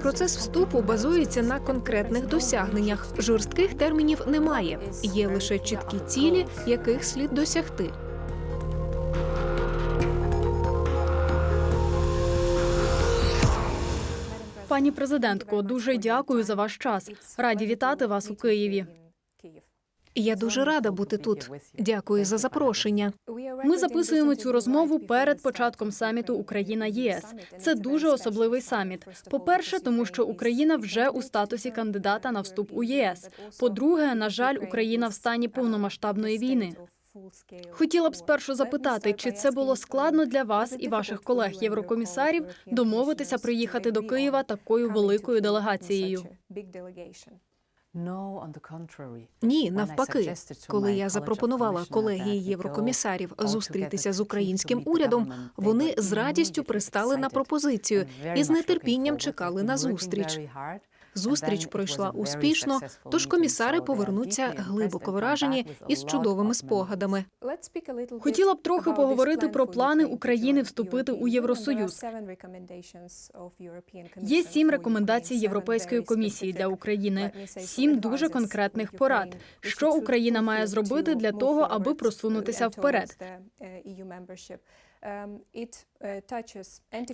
Процес вступу базується на конкретних досягненнях. Жорстких термінів немає. Є лише чіткі цілі, яких слід досягти. Пані президентко, дуже дякую за ваш час. Раді вітати вас у Києві. Я дуже рада бути тут. Дякую за запрошення. Ми записуємо цю розмову перед початком саміту Україна ЄС. Це дуже особливий саміт. По-перше, тому що Україна вже у статусі кандидата на вступ у ЄС. По-друге, на жаль, Україна в стані повномасштабної війни. Хотіла б спершу запитати, чи це було складно для вас і ваших колег єврокомісарів домовитися приїхати до Києва такою великою делегацією. Ні, навпаки, коли я запропонувала колегії єврокомісарів зустрітися з українським урядом, вони з радістю пристали на пропозицію і з нетерпінням чекали на зустріч. Зустріч пройшла успішно, тож комісари повернуться глибоко вражені і з чудовими спогадами. Хотіла б трохи поговорити про плани України вступити у Євросоюз. Є сім рекомендацій Європейської комісії для України, сім дуже конкретних порад. Що Україна має зробити для того, аби просунутися вперед?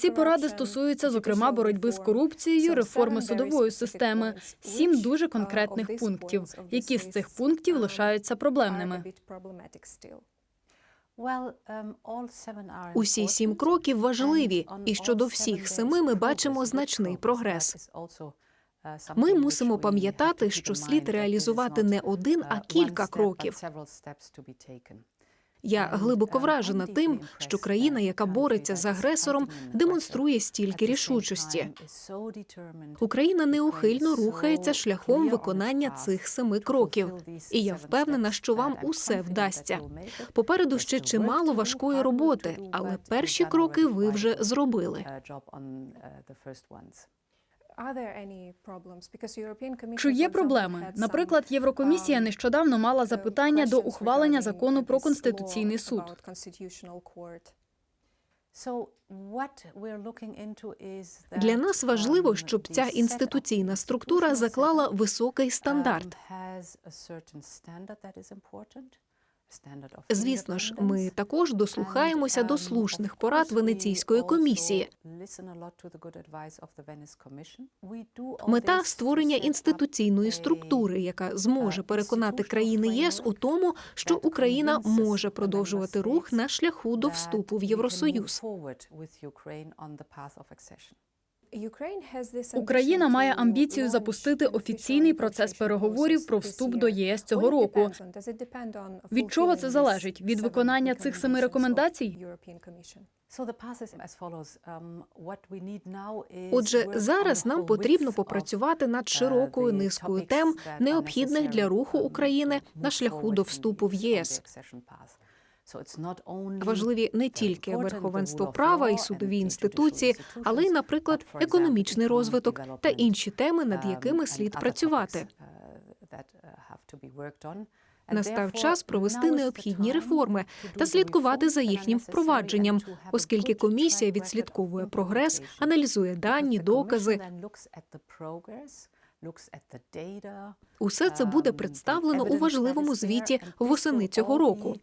Ці поради стосуються зокрема боротьби з корупцією, реформи судової системи. Сім дуже конкретних пунктів. Які з цих пунктів лишаються проблемними? Усі сім кроків важливі, і щодо всіх семи ми бачимо значний прогрес. Ми мусимо пам'ятати, що слід реалізувати не один, а кілька кроків. Я глибоко вражена тим, що країна, яка бореться з агресором, демонструє стільки рішучості. Україна неухильно рухається шляхом виконання цих семи кроків, і я впевнена, що вам усе вдасться. Попереду ще чимало важкої роботи, але перші кроки ви вже зробили. Чи є проблеми? Наприклад, Єврокомісія нещодавно мала запитання до ухвалення закону про конституційний суд. Для нас важливо, щоб ця інституційна структура заклала високий стандарт. Звісно ж, ми також дослухаємося до слушних порад Венеційської комісії. Мета створення інституційної структури, яка зможе переконати країни ЄС у тому, що Україна може продовжувати рух на шляху до вступу в Євросоюз. Україна має амбіцію запустити офіційний процес переговорів про вступ до ЄС цього року. Від чого це залежить? Від виконання цих семи рекомендацій? Отже, зараз нам потрібно попрацювати над широкою низкою тем, необхідних для руху України на шляху до вступу в ЄС. Важливі не тільки верховенство права і судові інституції, але й, наприклад, економічний розвиток та інші теми, над якими слід працювати. Настав час провести необхідні реформи та слідкувати за їхнім впровадженням, оскільки комісія відслідковує прогрес, аналізує дані, докази. Усе це буде представлено у важливому звіті восени цього року.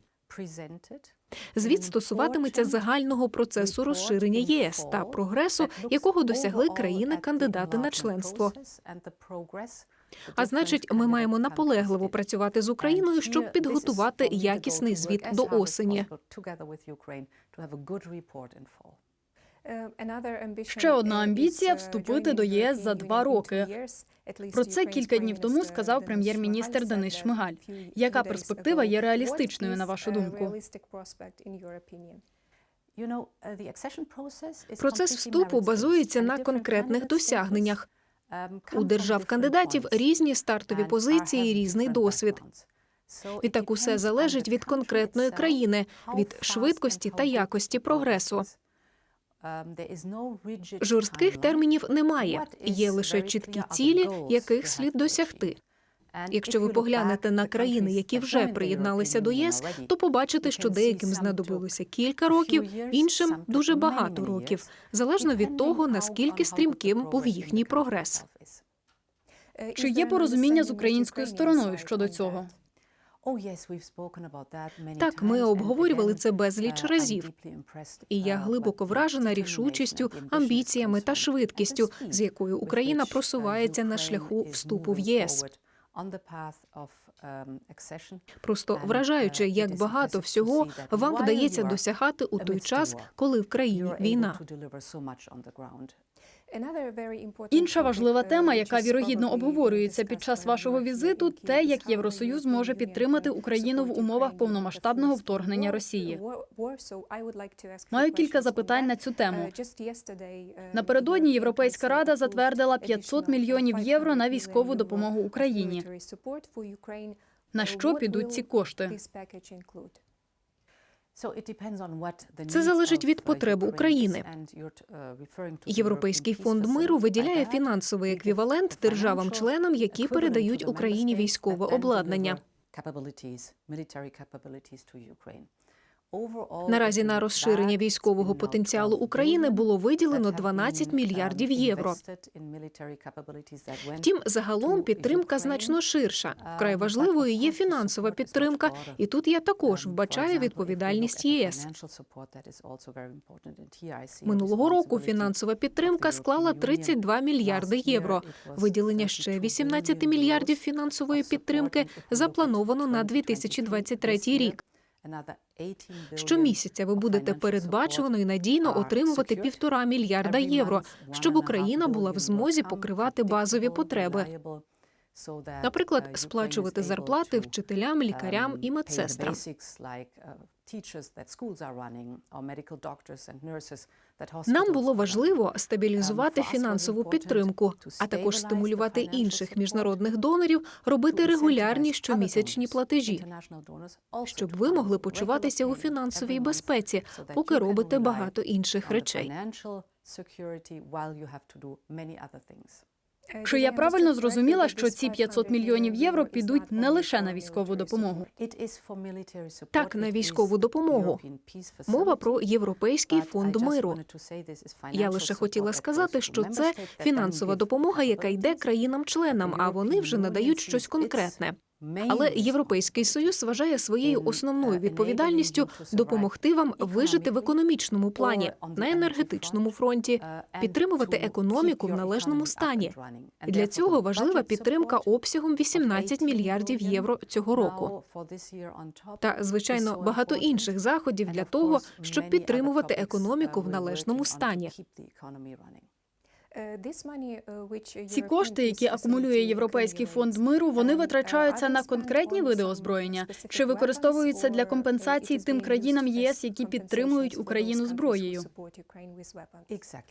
Звіт стосуватиметься загального процесу розширення ЄС та прогресу, якого досягли країни-кандидати на членство. А значить, ми маємо наполегливо працювати з Україною, щоб підготувати якісний звіт до осені. Ще одна амбіція вступити до ЄС за два роки. Про це кілька днів тому сказав прем'єр-міністр Денис Шмигаль. Яка перспектива є реалістичною на вашу думку? Процес вступу базується на конкретних досягненнях. У держав-кандидатів різні стартові позиції, різний досвід. Відтак усе залежить від конкретної країни, від швидкості та якості прогресу. Жорстких термінів немає. Є лише чіткі цілі, яких слід досягти. Якщо ви поглянете на країни, які вже приєдналися до ЄС, то побачите, що деяким знадобилося кілька років, іншим дуже багато років, залежно від того наскільки стрімким був їхній прогрес. Чи є порозуміння з українською стороною щодо цього? Так, ми обговорювали це безліч разів. І я глибоко вражена рішучістю, амбіціями та швидкістю, з якою Україна просувається на шляху вступу в ЄС. Просто вражаюче, як багато всього вам вдається досягати у той час, коли в країні війна. Інша важлива тема, яка вірогідно обговорюється під час вашого візиту, те, як Євросоюз може підтримати Україну в умовах повномасштабного вторгнення Росії. Маю кілька запитань на цю тему. Напередодні Європейська рада затвердила 500 мільйонів євро на військову допомогу Україні. На що підуть ці кошти? Це залежить від потреб України. Європейський фонд миру виділяє фінансовий еквівалент державам-членам, які передають Україні військове обладнання. Наразі на розширення військового потенціалу України було виділено 12 мільярдів євро. Втім, загалом підтримка значно ширша. Вкрай важливою є фінансова підтримка, і тут я також вбачаю відповідальність ЄС. Минулого року фінансова підтримка склала 32 мільярди євро. Виділення ще 18 мільярдів фінансової підтримки заплановано на 2023 рік. Щомісяця ви будете передбачувано і надійно отримувати півтора мільярда євро, щоб Україна була в змозі покривати базові потреби. Наприклад, сплачувати зарплати вчителям, лікарям і медсестрам. Нам було важливо стабілізувати фінансову підтримку, а також стимулювати інших міжнародних донорів робити регулярні щомісячні платежі, щоб ви могли почуватися у фінансовій безпеці, поки робите багато інших речей. Чи я правильно зрозуміла, що ці 500 мільйонів євро підуть не лише на військову допомогу? Так, на військову допомогу. Мова про Європейський фонд миру. Я лише хотіла сказати, що це фінансова допомога, яка йде країнам-членам, а вони вже надають щось конкретне. Але Європейський союз вважає своєю основною відповідальністю допомогти вам вижити в економічному плані на енергетичному фронті, підтримувати економіку в належному стані. Для цього важлива підтримка обсягом 18 мільярдів євро цього року. Та звичайно багато інших заходів для того, щоб підтримувати економіку в належному стані. Ці кошти, які акумулює Європейський фонд миру, вони витрачаються на конкретні види озброєння чи використовуються для компенсації тим країнам ЄС, які підтримують Україну зброєю.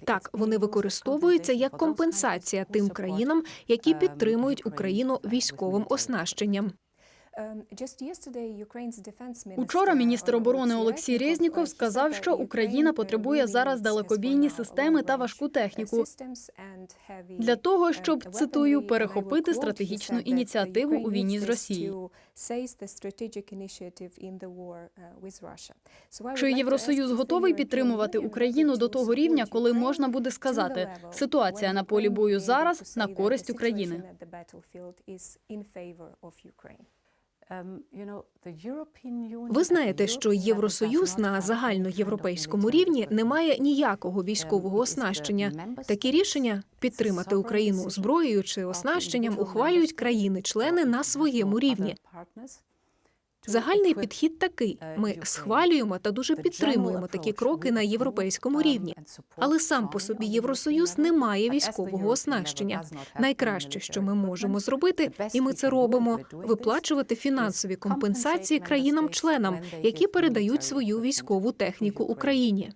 Так, вони використовуються як компенсація тим країнам, які підтримують Україну військовим оснащенням. Учора міністр оборони Олексій Резніков сказав, що Україна потребує зараз далекобійні системи та важку техніку для того, щоб цитую перехопити стратегічну ініціативу у війні з Росією. Чи Євросоюз готовий підтримувати Україну до того рівня, коли можна буде сказати, ситуація на полі бою зараз на користь України? Ви знаєте, що Євросоюз на загальноєвропейському рівні не має ніякого військового оснащення. Такі рішення підтримати Україну зброєю чи оснащенням ухвалюють країни-члени на своєму рівні. Загальний підхід такий: ми схвалюємо та дуже підтримуємо такі кроки на європейському рівні. Але сам по собі Євросоюз не має військового оснащення. Найкраще, що ми можемо зробити, і ми це робимо, виплачувати фінансові компенсації країнам-членам, які передають свою військову техніку Україні.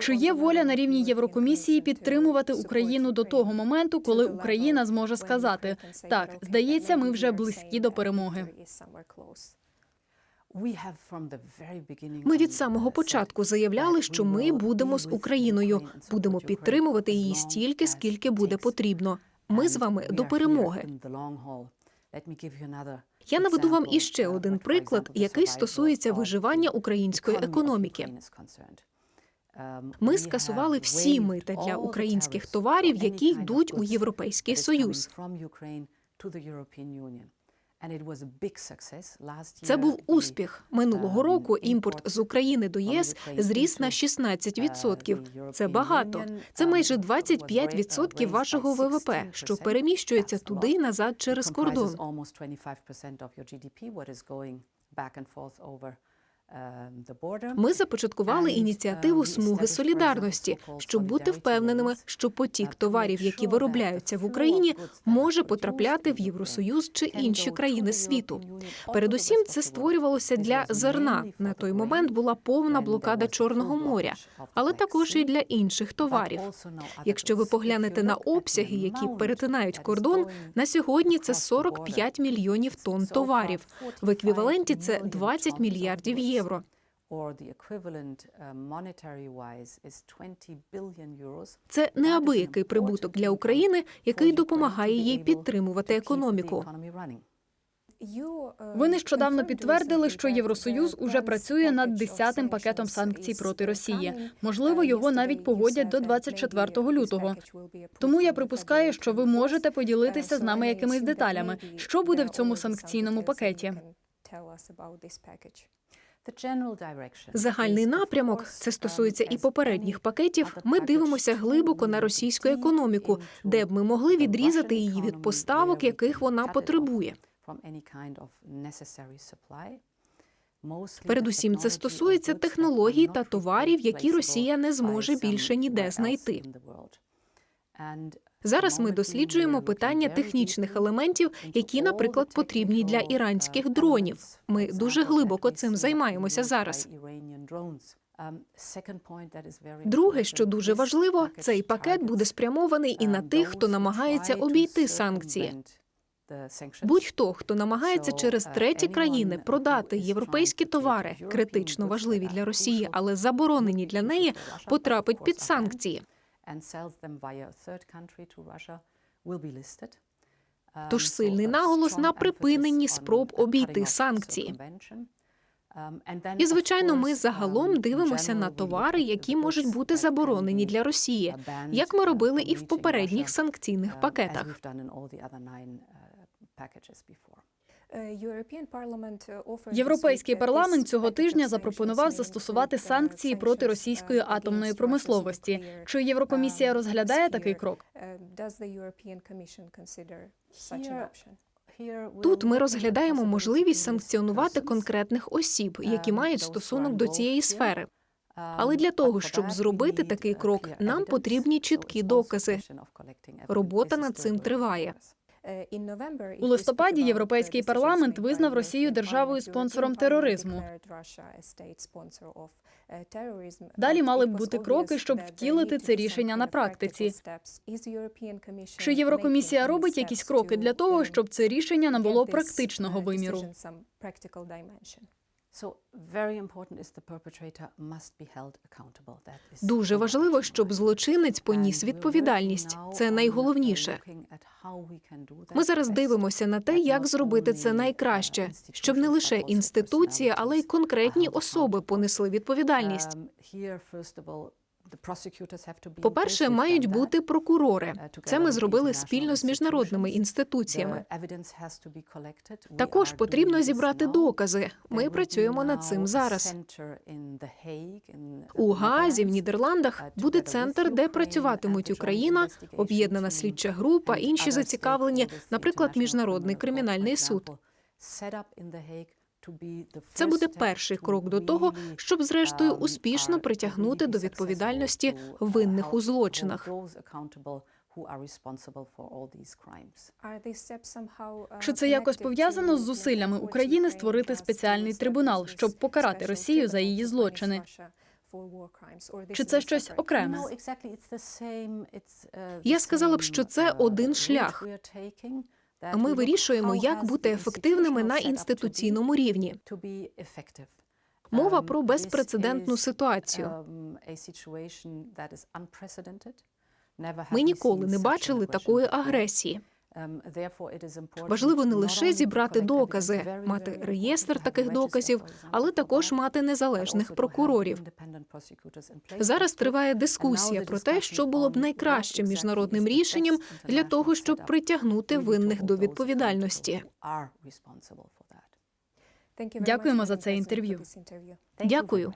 Чи є воля на рівні Єврокомісії підтримувати Україну до того моменту, коли Україна зможе сказати так, здається, ми вже близькі до перемоги? Ми від самого початку заявляли, що ми будемо з Україною, будемо підтримувати її стільки, скільки буде потрібно. Ми з вами до перемоги. Я наведу вам іще один приклад, який стосується виживання української економіки. Ми скасували всі мита для українських товарів, які йдуть у Європейський Союз. Це був успіх. Минулого року імпорт з України до ЄС зріс на 16%. Це багато. Це майже 25% вашого ВВП, що переміщується туди і назад через кордон. Ми започаткували ініціативу смуги солідарності, щоб бути впевненими, що потік товарів, які виробляються в Україні, може потрапляти в Євросоюз чи інші країни світу. Передусім, це створювалося для зерна. На той момент була повна блокада Чорного моря, але також і для інших товарів. Якщо ви поглянете на обсяги, які перетинають кордон, на сьогодні це 45 мільйонів тонн товарів. В еквіваленті це 20 мільярдів євро. Це неабиякий прибуток для України, який допомагає їй підтримувати економіку. Ви нещодавно підтвердили, що Євросоюз уже працює над 10-тим пакетом санкцій проти Росії. Можливо, його навіть погодять до 24 лютого. Тому я припускаю, що ви можете поділитися з нами якимись деталями. Що буде в цьому санкційному пакеті? Загальний напрямок це стосується і попередніх пакетів. Ми дивимося глибоко на російську економіку, де б ми могли відрізати її від поставок, яких вона потребує. Передусім, це стосується технологій та товарів, які Росія не зможе більше ніде знайти. Зараз ми досліджуємо питання технічних елементів, які, наприклад, потрібні для іранських дронів. Ми дуже глибоко цим займаємося зараз. Друге, що дуже важливо, цей пакет буде спрямований і на тих, хто намагається обійти санкції. Будь-хто, хто намагається через треті країни продати європейські товари, критично важливі для Росії, але заборонені для неї, потрапить під санкції. Тож сильний наголос на припиненні спроб обійти санкції. І звичайно, ми загалом дивимося на товари, які можуть бути заборонені для Росії, як ми робили і в попередніх санкційних пакетах. Європейський парламент цього тижня запропонував застосувати санкції проти російської атомної промисловості. Чи Єврокомісія розглядає такий крок? Тут ми розглядаємо можливість санкціонувати конкретних осіб, які мають стосунок до цієї сфери. Але для того, щоб зробити такий крок, нам потрібні чіткі докази. Робота над цим триває. У листопаді європейський парламент визнав Росію державою спонсором тероризму. Далі мали б бути кроки, щоб втілити це рішення на практиці. Чи Єврокомісія робить якісь кроки для того, щоб це рішення набуло практичного виміру? Дуже важливо, щоб злочинець поніс відповідальність. Це найголовніше. Ми зараз дивимося на те, як зробити це найкраще, щоб не лише інституції, але й конкретні особи понесли відповідальність. По-перше, мають бути прокурори. Це ми зробили спільно з міжнародними інституціями. Також потрібно зібрати докази. Ми працюємо над цим зараз. У Гаазі, в Нідерландах, буде центр, де працюватимуть Україна, об'єднана слідча група, інші зацікавлені, наприклад, міжнародний кримінальний суд. Це буде перший крок до того, щоб зрештою успішно притягнути до відповідальності винних у злочинах. Чи це якось пов'язано з зусиллями України створити спеціальний трибунал, щоб покарати Росію за її злочини? Чи це щось окреме? Я сказала б, що це один шлях. Ми вирішуємо, як бути ефективними на інституційному рівні. Мова про безпрецедентну ситуацію. Ми ніколи не бачили такої агресії. Важливо не лише зібрати докази, мати реєстр таких доказів, але також мати незалежних прокурорів. Зараз триває дискусія про те, що було б найкращим міжнародним рішенням для того, щоб притягнути винних до відповідальності. Дякуємо за це інтерв'ю. Дякую.